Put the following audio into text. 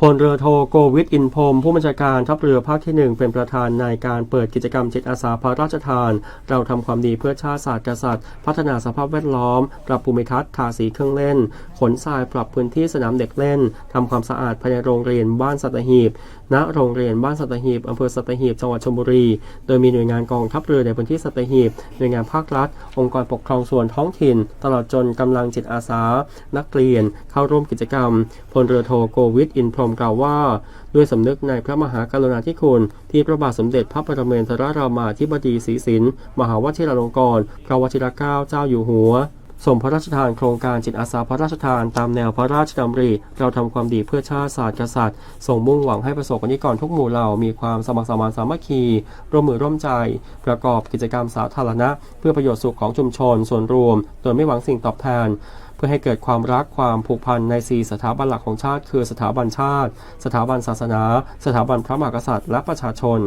พลเรือโทโกวิทอินพรมผู้บัญชาการทัพเรือภาคที่ 1 เป็นประธานในการเปิดกิจกรรมจิตอาสาพระราชทาน เราทำความดีเพื่อชาติศาสตร์กษัตริย์ พัฒนาสภาพแวดล้อม ปรับภูมิทัศน์ทาสีเครื่องเล่น นทรายปรับพื้นที่สนามเด็กเล่นทำความสะอาดภายในโรงเรียนบ้านสัตหีบ ณ โรงเรียนบ้านสัตหีบอำเภอสัตหีบ จังหวัดชลบุรี โดยมีหน่วยงานกองทัพเรือในพื้นที่สัตหีบ หน่วยงานภาครัฐ องค์กรปกครองส่วนท้องถิ่น ตลอดจนกำลังจิตอาสา นักเรียน เข้าร่วมกิจกรรม พลเรือโทโกวิทอินพรมกล่าวว่า ด้วยสำนึกในพระมหากรุณาธิคุณ ที่พระบาทสมเด็จพระปรเมนทรรามาธิบดีศรีสิน มหาวชิราลงกรณ์พระวชิรเกล้าเจ้าอยู่หัว ส่งพระราชทานโครงการจิตอาสาพระราชทานตามแนวพระราชดำริ เราทำความดีเพื่อชาติศาสตร์กษัตริย์ส่งมุ่งหวังให้ประสบกนิกรทุกหมู่เหล่ามีความสมัครสมานสามัคคี ร่วมมือร่วมใจ ประกอบกิจกรรมสาธารณะ เพื่อประโยชน์สุขของชุมชน ส่วนรวม โดยไม่หวังสิ่งตอบแทน เพื่อให้เกิดความรักความผูกพันในสีสถาบันหลักของชาติ คือสถาบันชาติ สถาบันศาสนา สถาบันพระมหากษัตริย์ และประชาชน